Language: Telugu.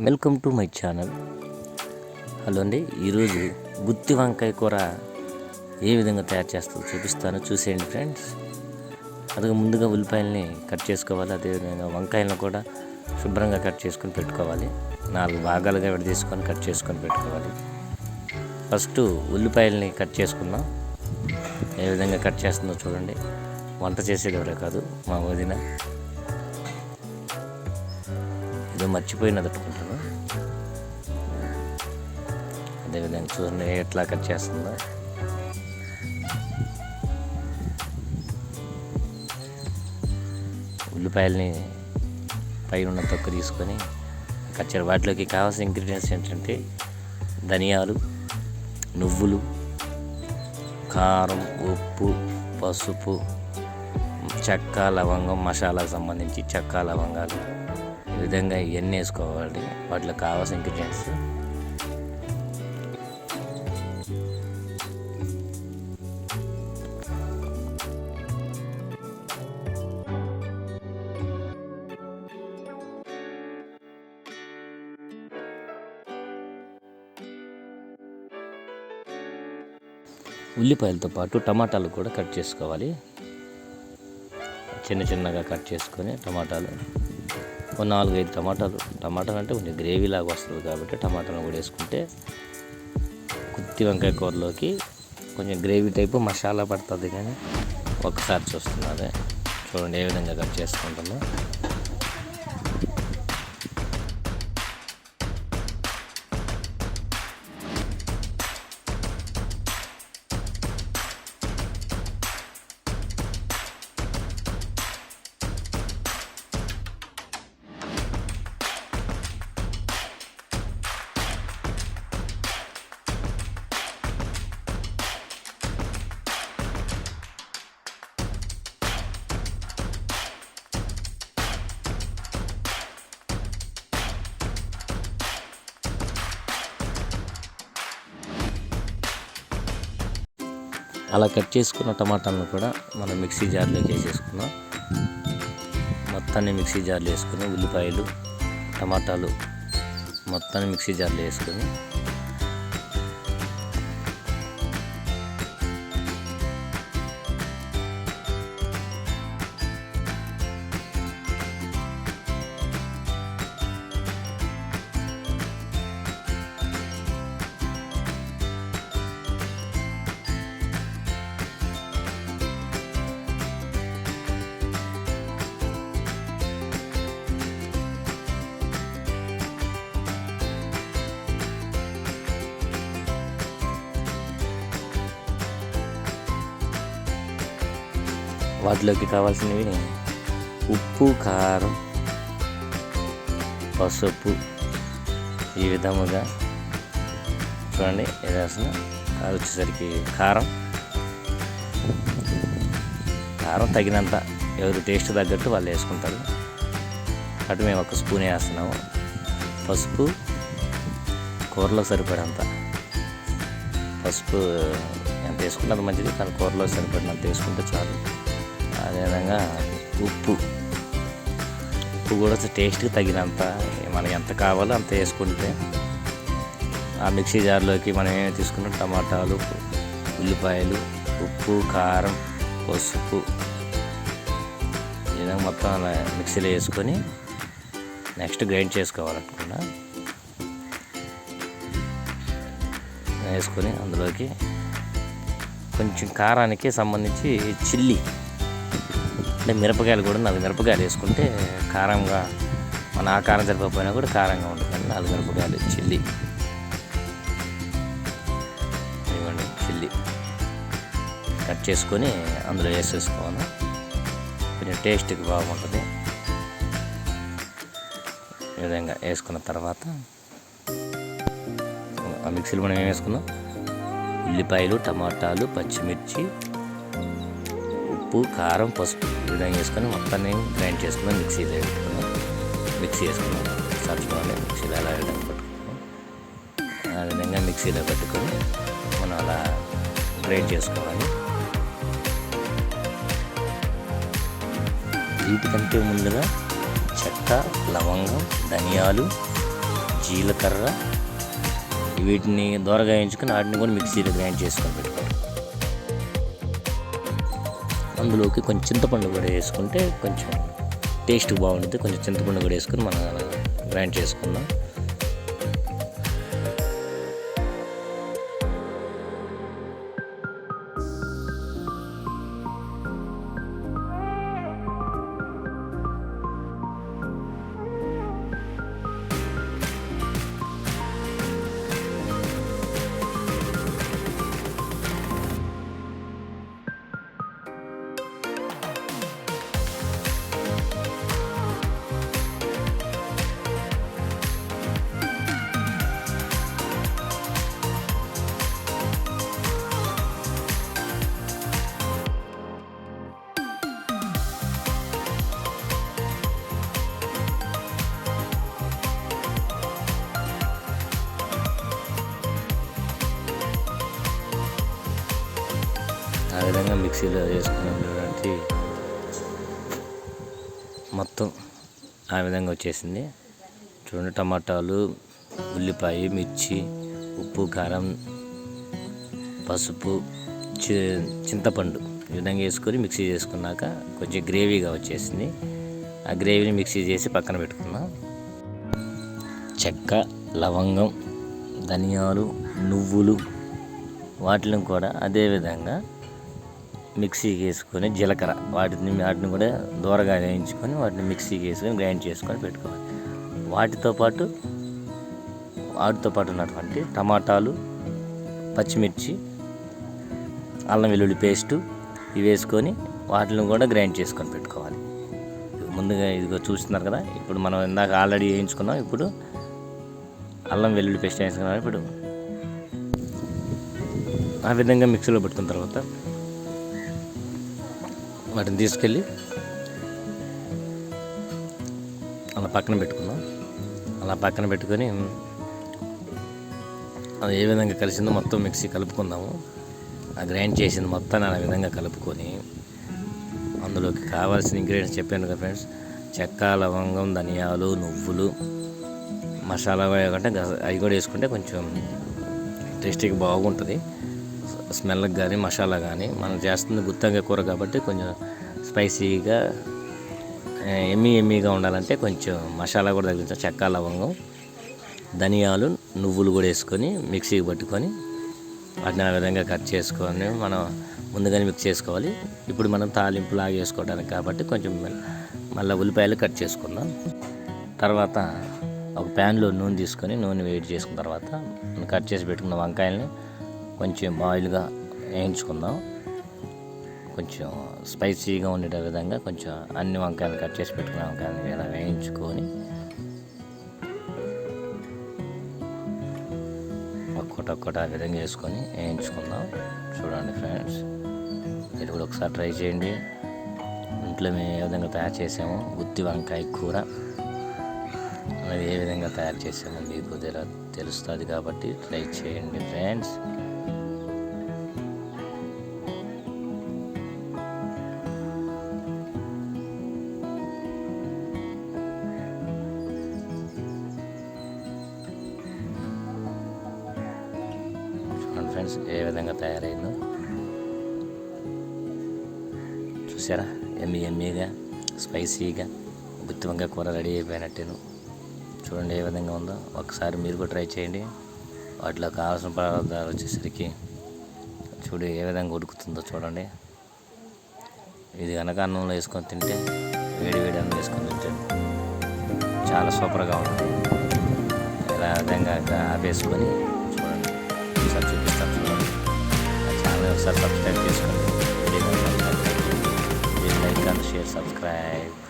Welcome to my channel. Hello అండి ఈరోజు గుత్తి వంకాయ కూర ఏ విధంగా తయారు చేస్తుందో చూపిస్తాను. చూసేయండి ఫ్రెండ్స్. అదిగా ముందుగా ఉల్లిపాయలని కట్ చేసుకోవాలి అదేవిధంగా వంకాయలను కూడా శుభ్రంగా కట్ చేసుకొని పెట్టుకోవాలి. నాలుగు భాగాలుగా విడ తీసుకొని కట్ చేసుకొని పెట్టుకోవాలి. ఫస్ట్ ఉల్లిపాయలని కట్ చేసుకుందాం. ఏ విధంగా కట్ చేస్తుందో చూడండి. వంట చేసేది ఎవరే కాదు మా వదిన. ఏదో మర్చిపోయినది అనుకుంటాను. అదేవిధంగా చూడండి ఎట్లా కట్ చేస్తుందో. ఉల్లిపాయలని పైన ఉన్న తొక్క తీసుకొని కట్ వాటిలోకి కావాల్సిన ఇంగ్రీడియంట్స్ ఏంటంటే ధనియాలు నువ్వులు కారం ఉప్పు పసుపు చెక్క లవంగం మసాలాకు సంబంధించి చెక్క లవంగాలు. ఈ విధంగా ఇవన్నీ వేసుకోవాలి. వాటిలో కావాల్సిన ఇంగ్రీడియంట్స్ ఉల్లిపాయలతో పాటు టమాటాలు కూడా కట్ చేసుకోవాలి. చిన్న చిన్నగా కట్ చేసుకొని టమాటాలు ఒక నాలుగు ఐదు టమాటాలు టమాటాలు అంటే కొంచెం గ్రేవీ లాగా వస్తుంది కాబట్టి టమాటాలు కూడా వేసుకుంటే కుత్తి వంకాయ కూరలోకి కొంచెం గ్రేవీ టైపు మసాలా పడుతుంది కానీ ఒకసారి చూస్తున్నదే చూడండి ఏ విధంగా కట్ చేసుకుంటుందో అలా కట్ చేసుకున్న టమాటాలను కూడా మనం మిక్సీ జార్లోకి వేసేసుకున్నాం మొత్తాన్ని మిక్సీ జార్లో వేసుకుని ఉల్లిపాయలు టమాటాలు మొత్తాన్ని మిక్సీ జార్లో వేసుకొని వాటిలోకి కావాల్సినవి ఉప్పు కారం పసుపు ఈ విధముగా చూడండి వేసిన అది వచ్చేసరికి కారం. కారం తగినంత ఎవరి టేస్ట్ తగ్గట్టు వాళ్ళు వేసుకుంటారు. అటు మేము ఒక స్పూన్ వేస్తున్నాము. పసుపు కూరలో సరిపడంత. పసుపు ఎంత వేసుకున్నది మంచిది కానీ కూరలో సరిపడినంత వేసుకుంటే చాలు. అదేవిధంగా ఉప్పు. ఉప్పు కూడా టేస్ట్కి తగినంత మనకి ఎంత కావాలో అంత వేసుకుంటే ఆ మిక్సీ జార్లోకి మనం ఏమేమి తీసుకున్నాం? టమాటాలు ఉల్లిపాయలు ఉప్పు కారం పసుపు. ఈ విధంగా మొత్తం అలా మిక్సీలో వేసుకొని నెక్స్ట్ గ్రైండ్ చేసుకోవాలనుకున్నా వేసుకొని అందులోకి కొంచెం కారానికి సంబంధించి చిల్లీ. అంటే మిరపకాయలు కూడా నాలుగు మిరపకాయలు వేసుకుంటే కారంగా మన ఆ కారం సరిపోయినా కూడా కారంగా ఉంటుంది. నాలుగు మిరపకాయలు చిల్లి. ఇవ్వండి చిల్లి. కట్ చేసుకొని అందులో వేసేసుకోవాలి. కొంచెం టేస్ట్కి బాగుంటుంది. ఈ విధంగా వేసుకున్న తర్వాత ఆ మిక్సీలో మనం ఏం వేసుకుందాం ఉల్లిపాయలు టమాటాలు పచ్చిమిర్చి ఉప్పు కారం పసుపు ఈ విధంగా వేసుకొని మొత్తాన్ని గ్రైండ్ చేసుకున్నాం మిక్సీలో పెట్టుకున్నాం మిక్సీ వేసుకున్నాం సర్చుకోవాలి మిక్సీలో అలా విధంగా పెట్టుకున్నాం ఆ విధంగా మిక్సీలో పెట్టుకొని మనం అలా గ్రైండ్ చేసుకోవాలి. వీటికంటే ముందుగా చెక్క లవంగం ధనియాలు జీలకర్ర వీటిని దూరగా వేయించుకొని వాటిని కూడా మిక్సీలో గ్రైండ్ చేసుకొని పెట్టుకోవాలి. అందులోకి కొంచెం చింతపండు కూడా వేసుకుంటే కొంచెం టేస్ట్ బాగుంటుంది. కొంచెం చింతపండు కూడా వేసుకుని మనం గ్రైండ్ చేసుకుందాం. విధంగా మిక్సీలో వేసుకున్నటువంటి మొత్తం ఆ విధంగా వచ్చేసింది. చూడండి టమాటాలు ఉల్లిపాయ మిర్చి ఉప్పు కారం పసుపు చి చింతపండు ఈ విధంగా వేసుకొని మిక్సీ చేసుకున్నాక కొంచెం గ్రేవీగా వచ్చేసింది. ఆ గ్రేవీని మిక్సీ చేసి పక్కన పెట్టుకున్నాం చెక్క లవంగం ధనియాలు నువ్వులు వాటిని కూడా అదే విధంగా మిక్సీకి వేసుకొని జీలకర్ర. వాటిని వాటిని కూడా దూరగా వేయించుకొని వాటిని మిక్సీకి వేసుకొని గ్రైండ్ చేసుకొని పెట్టుకోవాలి. వాటితో పాటు వాటితో పాటు ఉన్నటువంటి టమాటాలు పచ్చిమిర్చి అల్లం వెల్లుల్లి పేస్టు ఇవి వేసుకొని వాటిని కూడా గ్రైండ్ చేసుకొని పెట్టుకోవాలి. ముందుగా ఇదిగో చూస్తున్నారు కదా ఇప్పుడు మనం ఇందాక ఆల్రెడీ వేయించుకున్నాం ఇప్పుడు అల్లం వెల్లుల్లి పేస్ట్ వేసుకున్నాం ఇప్పుడు ఆ విధంగా మిక్సీలో పెట్టుకున్న తర్వాత వాటిని తీసుకెళ్ళి అలా పక్కన పెట్టుకున్నాం. అలా పక్కన పెట్టుకొని అది ఏ విధంగా కలిసిందో మొత్తం మిక్సీ కలుపుకుందాము. ఆ గ్రైండ్ చేసింది మొత్తాన్ని ఆ విధంగా కలుపుకొని అందులోకి కావాల్సిన ఇంగ్రీడియంట్స్ చెప్పాను కదా ఫ్రెండ్స్. చెక్క లవంగం ధనియాలు నువ్వులు మసాలా అంటే అవి కూడా వేసుకుంటే కొంచెం టేస్టీగా బాగుంటుంది. స్మెల్కి కానీ మసాలా కానీ. మనం చేస్తుంది గుత్తంగా కూర కాబట్టి కొంచెం స్పైసీగా ఎమ్మి ఎమ్మిగా ఉండాలంటే కొంచెం మసాలా కూడా తగ్గించాలి చెక్క లవంగం ధనియాలు నువ్వులు కూడా వేసుకొని మిక్సీకి పట్టుకొని వాటిని ఆ విధంగా కట్ చేసుకొని మనం ముందుగానే మిక్స్ చేసుకోవాలి. ఇప్పుడు మనం తాలింపు లాగా వేసుకోవడానికి కాబట్టి కొంచెం మళ్ళీ ఉల్లిపాయలు కట్ చేసుకుందాం. తర్వాత ఒక ప్యాన్లో నూనె తీసుకొని నూనె వేడి చేసుకున్న తర్వాత కట్ చేసి పెట్టుకున్న వంకాయల్ని కొంచెం ఆయిల్గా వేయించుకుందాం. కొంచెం స్పైసీగా ఉండే విధంగా కొంచెం అన్ని వంకాయలు కట్ చేసి పెట్టుకున్న వంకాయలు ఇలా వేయించుకొని ఒక్కటి ఒక్కటి ఆ విధంగా వేసుకొని వేయించుకుందాం. చూడండి ఫ్రెండ్స్ మీరు కూడా ఒకసారి ట్రై చేయండి. ఇంట్లో మేము ఏ విధంగా తయారు చేసాము గుత్తి వంకాయ కూర అనేది ఏ విధంగా తయారు చేసామో మీకు తెలుస్తుంది కాబట్టి ట్రై చేయండి ఫ్రెండ్స్. ఏ విధంగా తయారైందో. చూసారా ఎమ్మి ఎమ్మీగా స్పైసీగా గుత్తి కూర రెడీ అయిపోయినట్టేను. చూడండి ఏ విధంగా ఉందో. ఒకసారి మీరు కూడా ట్రై చేయండి. వాటిలో కావాల్సిన పదార్థాలు వచ్చేసరికి చూడు ఏ విధంగా ఉడుకుతుందో చూడండి. ఇది కనుక అన్నంలో వేసుకొని తింటే వేడి వేడి అన్నం వేసుకొని తింటే చాలా సూపర్గా ఉంటుంది. ఇలా విధంగా ఆపేసుకొని ఒకసారి చూపిస్తాను చూడండి నా ఛానల్ ఒకసారి సబ్స్క్రైబ్ చేసుకోండి. Video like and share subscribe.